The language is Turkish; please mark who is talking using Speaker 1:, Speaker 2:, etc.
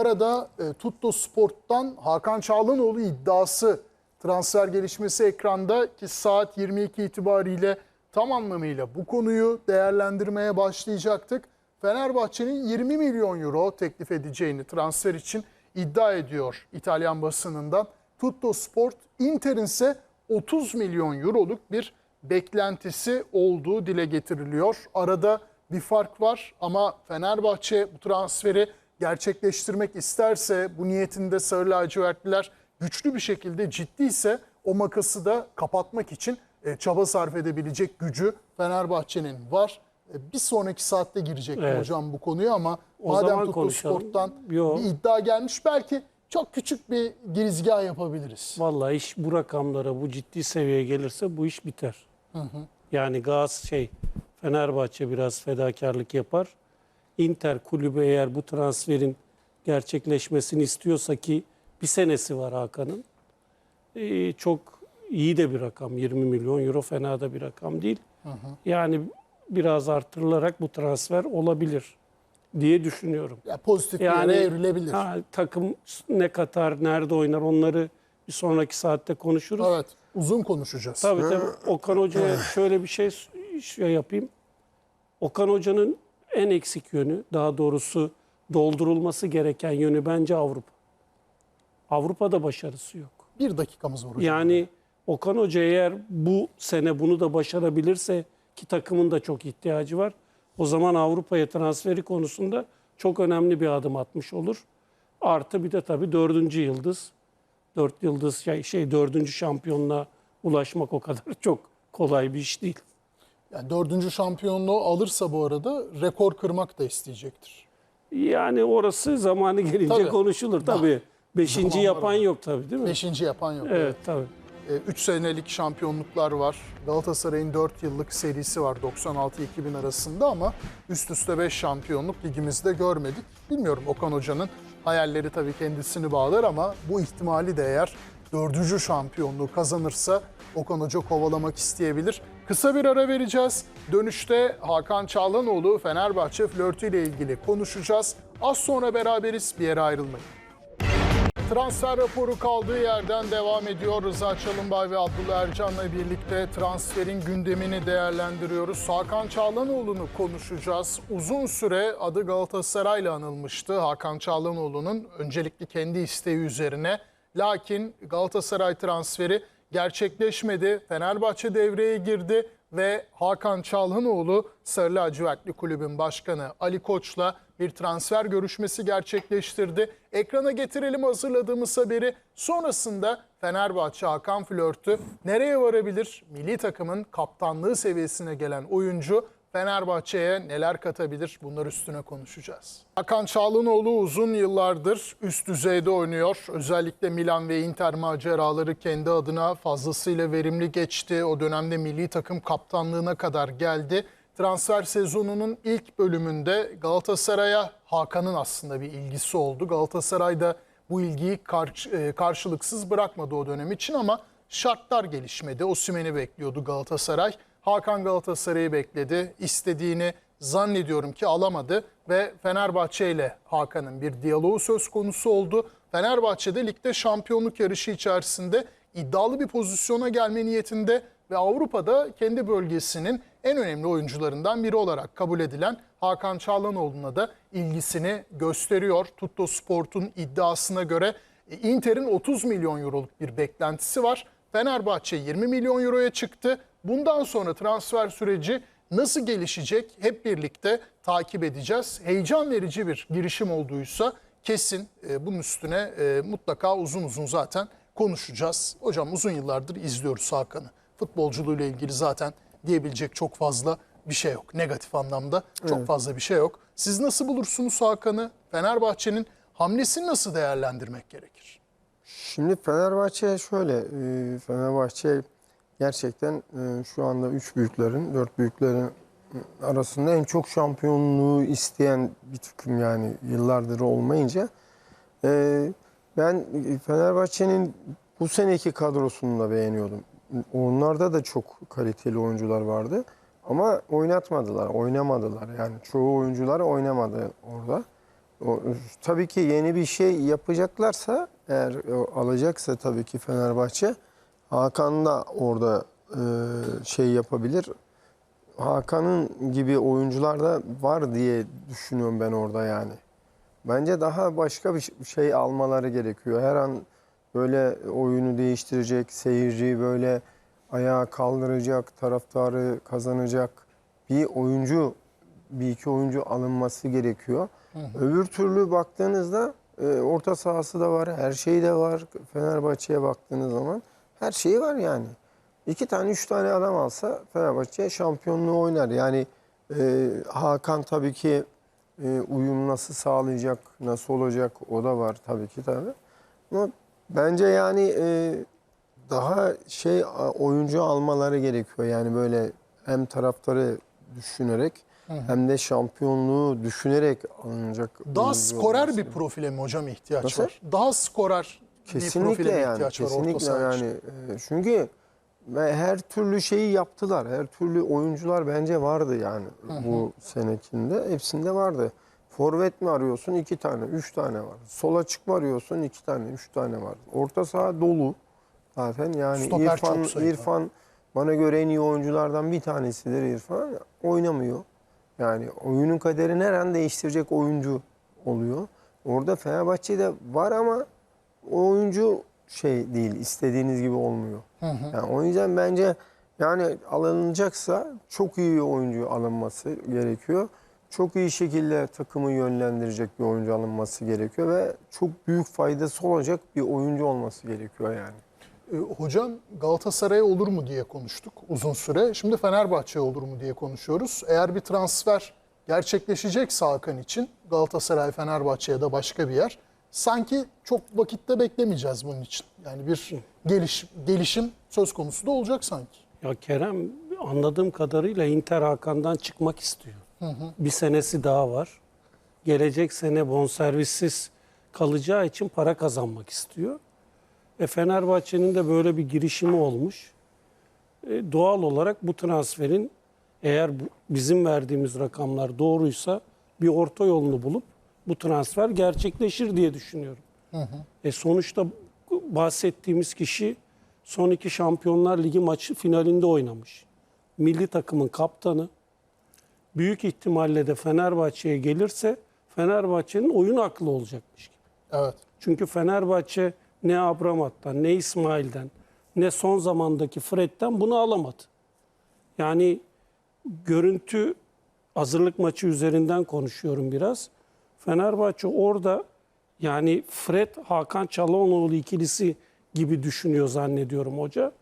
Speaker 1: arada e, Tutto Sport'tan Hakan Çağlanoğlu iddiası transfer gelişmesi ekranda ki saat 22 itibariyle tam anlamıyla bu konuyu değerlendirmeye başlayacaktık. Fenerbahçe'nin 20 milyon euro teklif edeceğini transfer için iddia ediyor İtalyan basınından. Tutto Sport, Inter'in ise 30 milyon euroluk bir beklentisi olduğu dile getiriliyor. Arada bir fark var ama Fenerbahçe bu transferi gerçekleştirmek isterse bu niyetinde Sarı Lacivertliler güçlü bir şekilde ciddiyse o makası da kapatmak için e, çaba sarf edebilecek gücü Fenerbahçe'nin var. E, Bir sonraki saatte girecek
Speaker 2: Evet.
Speaker 1: hocam bu konuya ama
Speaker 2: O
Speaker 1: madem
Speaker 2: konuşalım.
Speaker 1: Sport'tan
Speaker 2: Yo.
Speaker 1: bir iddia gelmiş belki çok küçük bir girizgah yapabiliriz.
Speaker 2: Vallahi iş bu rakamlara, bu ciddi seviyeye gelirse bu iş biter. Yani Gaz şey Fenerbahçe biraz fedakarlık yapar. Inter kulübü eğer bu transferin gerçekleşmesini istiyorsa ki bir senesi var Hakan'ın. Ee, çok iyi de bir rakam. 20 milyon euro fena da bir rakam değil. Yani biraz artırılarak bu transfer olabilir diye düşünüyorum.
Speaker 1: Ya pozitif
Speaker 2: Yani
Speaker 1: yere evrilebilir.
Speaker 2: ha, takım ne katar, nerede oynar onları bir sonraki saatte konuşuruz.
Speaker 1: Evet, uzun konuşacağız.
Speaker 2: Tabii tabii. Okan Hoca'ya şöyle bir şey, şey yapayım. Okan Hoca'nın en eksik yönü, daha doğrusu doldurulması gereken yönü bence Avrupa. Avrupa'da başarısı yok.
Speaker 1: Bir dakikamız var hocam.
Speaker 2: Yani Okan Hoca eğer bu sene bunu da başarabilirse ki takımın da çok ihtiyacı var. O zaman Avrupa'ya transferi konusunda çok önemli bir adım atmış olur. Artı bir de tabii dördüncü yıldız. Dört yıldız şey, şey dördüncü şampiyonluğa ulaşmak o kadar çok kolay bir iş değil.
Speaker 1: Yani dördüncü şampiyonluğu alırsa bu arada rekor kırmak da isteyecektir.
Speaker 2: Yani orası zamanı gelince
Speaker 1: Tabii.
Speaker 2: konuşulur tabii. Beşinci
Speaker 1: Zaman var
Speaker 2: yapan
Speaker 1: orada.
Speaker 2: yok tabii değil mi?
Speaker 1: Beşinci yapan yok.
Speaker 2: Evet tabii.
Speaker 1: 3 senelik şampiyonluklar var. Galatasaray'ın 4 yıllık serisi var 96-2000 arasında ama üst üste 5 şampiyonluk ligimizde görmedik. Bilmiyorum Okan Hoca'nın hayalleri tabii kendisini bağlar ama bu ihtimali de eğer dördüncü şampiyonluğu kazanırsa Okan Hoca kovalamak isteyebilir. Kısa bir ara vereceğiz. Dönüşte Hakan Çağlanoğlu Fenerbahçe flörtüyle ilgili konuşacağız. Az sonra beraberiz bir yere ayrılmayın. Transfer raporu kaldığı yerden devam ediyor. Rıza Çalınbay ve Abdullah Ercan'la birlikte transferin gündemini değerlendiriyoruz. Hakan Çağlanoğlu'nu konuşacağız. Uzun süre adı Galatasaray'la anılmıştı Hakan Çağlanoğlu'nun öncelikli kendi isteği üzerine. Lakin Galatasaray transferi gerçekleşmedi. Fenerbahçe devreye girdi ve Hakan Çalhanoğlu Sarı Lacivertli Kulübün Başkanı Ali Koç'la bir transfer görüşmesi gerçekleştirdi. Ekrana getirelim hazırladığımız haberi. Sonrasında Fenerbahçe Hakan flörtü nereye varabilir? Milli takımın kaptanlığı seviyesine gelen oyuncu Fenerbahçe'ye neler katabilir? Bunlar üstüne konuşacağız. Hakan Çağlanoğlu uzun yıllardır üst düzeyde oynuyor. Özellikle Milan ve Inter maceraları kendi adına fazlasıyla verimli geçti. O dönemde milli takım kaptanlığına kadar geldi. Transfer sezonunun ilk bölümünde Galatasaray'a Hakan'ın aslında bir ilgisi oldu. Galatasaray da bu ilgiyi karş- e, karşılıksız bırakmadı o dönem için ama şartlar gelişmedi. Osimhen'i bekliyordu Galatasaray. Hakan Galatasaray'ı bekledi. İstediğini zannediyorum ki alamadı ve Fenerbahçe ile Hakan'ın bir diyaloğu söz konusu oldu. Fenerbahçe'de ligde şampiyonluk yarışı içerisinde iddialı bir pozisyona gelme niyetinde ve Avrupa'da kendi bölgesinin en önemli oyuncularından biri olarak kabul edilen Hakan Çağlanoğlu'na da ilgisini gösteriyor. Tutto Sport'un iddiasına göre e, Inter'in 30 milyon euroluk bir beklentisi var. Fenerbahçe 20 milyon euroya çıktı. Bundan sonra transfer süreci nasıl gelişecek hep birlikte takip edeceğiz. Heyecan verici bir girişim olduysa kesin e, bunun üstüne e, mutlaka uzun uzun zaten konuşacağız. Hocam uzun yıllardır izliyoruz Hakan'ı. Futbolculuğuyla ilgili zaten diyebilecek çok fazla bir şey yok. Negatif anlamda çok fazla bir şey yok. Siz nasıl bulursunuz Hakan'ı? Fenerbahçe'nin hamlesini nasıl değerlendirmek gerekir?
Speaker 3: Şimdi Fenerbahçe şöyle, e, Fenerbahçe gerçekten e, şu anda üç büyüklerin, dört büyüklerin arasında en çok şampiyonluğu isteyen bir takım yani yıllardır olmayınca. E, Ben Fenerbahçe'nin bu seneki kadrosunu da beğeniyordum. Onlarda da çok kaliteli oyuncular vardı. Ama oynatmadılar, oynamadılar. Yani çoğu oyuncular oynamadı orada. O, tabii ki yeni bir şey yapacaklarsa eğer alacaksa tabii ki Fenerbahçe Hakan da orada e, şey yapabilir. Hakan'ın gibi oyuncular da var diye düşünüyorum ben orada yani. Bence daha başka bir şey almaları gerekiyor. Her an böyle oyunu değiştirecek, seyirciyi böyle ayağa kaldıracak, taraftarı kazanacak bir oyuncu, bir iki oyuncu alınması gerekiyor. Öbür türlü baktığınızda e, orta sahası da var, her şey de var. Fenerbahçe'ye baktığınız zaman her şeyi var yani. İki tane, üç tane adam alsa Fenerbahçe şampiyonluğu oynar. Yani e, Hakan tabii ki e, uyum nasıl sağlayacak, nasıl olacak o da var tabii ki tabii. Ama bence yani e, daha şey oyuncu almaları gerekiyor. Yani böyle hem taraftarı düşünerek hem de şampiyonluğu düşünerek alınacak.
Speaker 1: Daha skorer bir profile mi hocam ihtiyaç
Speaker 3: Nasıl?
Speaker 1: var? Daha skorer bir
Speaker 3: Kesinlikle
Speaker 1: profile mi
Speaker 3: yani.
Speaker 1: ihtiyaç var
Speaker 3: Kesinlikle
Speaker 1: için?
Speaker 3: yani. E, Çünkü ve her türlü şeyi yaptılar. Her türlü oyuncular bence vardı yani bu senekinde. Hepsinde vardı. Forvet mi arıyorsun? iki tane, üç tane var. Sola çıkma arıyorsun? iki tane, üç tane var. Orta saha dolu zaten. Yani
Speaker 1: Stoper
Speaker 3: İrfan. İrfan bana göre en iyi oyunculardan bir tanesidir İrfan. Oynamıyor. Yani oyunun kaderini her an değiştirecek oyuncu oluyor. Orada Fenerbahçe'de var ama o oyuncu şey değil, istediğiniz gibi olmuyor. Yani o yüzden bence yani alınacaksa çok iyi bir oyuncu alınması gerekiyor. Çok iyi şekilde takımı yönlendirecek bir oyuncu alınması gerekiyor ve çok büyük faydası olacak bir oyuncu olması gerekiyor yani.
Speaker 1: E, Hocam Galatasaray olur mu diye konuştuk uzun süre. Şimdi Fenerbahçe olur mu diye konuşuyoruz. Eğer bir transfer gerçekleşecekse Hakan için Galatasaray, Fenerbahçe ya da başka bir yer sanki çok vakitte beklemeyeceğiz bunun için. Yani bir geliş, gelişim söz konusu da olacak sanki.
Speaker 2: Ya Kerem anladığım kadarıyla Inter Hakan'dan çıkmak istiyor. Bir senesi daha var. Gelecek sene bonservissiz kalacağı için para kazanmak istiyor. E Fenerbahçe'nin de böyle bir girişimi olmuş. E, doğal olarak bu transferin eğer bu- bizim verdiğimiz rakamlar doğruysa bir orta yolunu bulup bu transfer gerçekleşir diye düşünüyorum. E sonuçta bahsettiğimiz kişi son iki Şampiyonlar Ligi maçı finalinde oynamış. Milli takımın kaptanı. Büyük ihtimalle de Fenerbahçe'ye gelirse Fenerbahçe'nin oyun aklı olacakmış gibi.
Speaker 1: Evet.
Speaker 2: Çünkü Fenerbahçe ne Abramat'tan ne İsmail'den ne son zamandaki Fred'den bunu alamadı. Yani görüntü hazırlık maçı üzerinden konuşuyorum biraz. Fenerbahçe orada yani Fred Hakan Çalhanoğlu ikilisi gibi düşünüyor zannediyorum hoca.